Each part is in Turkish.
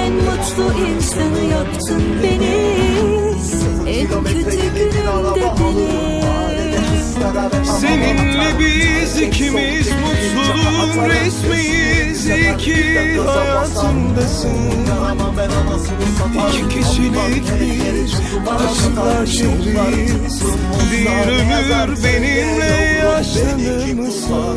en mutlu insanı yaptın beni. En kötü günümde bile Seninle biz ikimiz mutluluğun resmiyiz. İyi ki hayatımdasın. İki kişilik bir aşklar şehriyiz Bir ömür benimle yaşlanır mısın?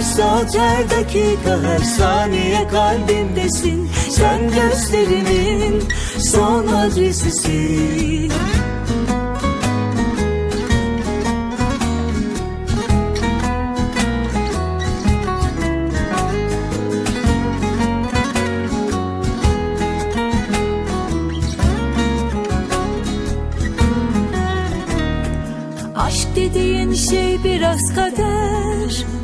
Her saat her dakika her saniye kalbimdesin. Sen gözlerimin son adresisin. Aşk dediğin şey biraz kader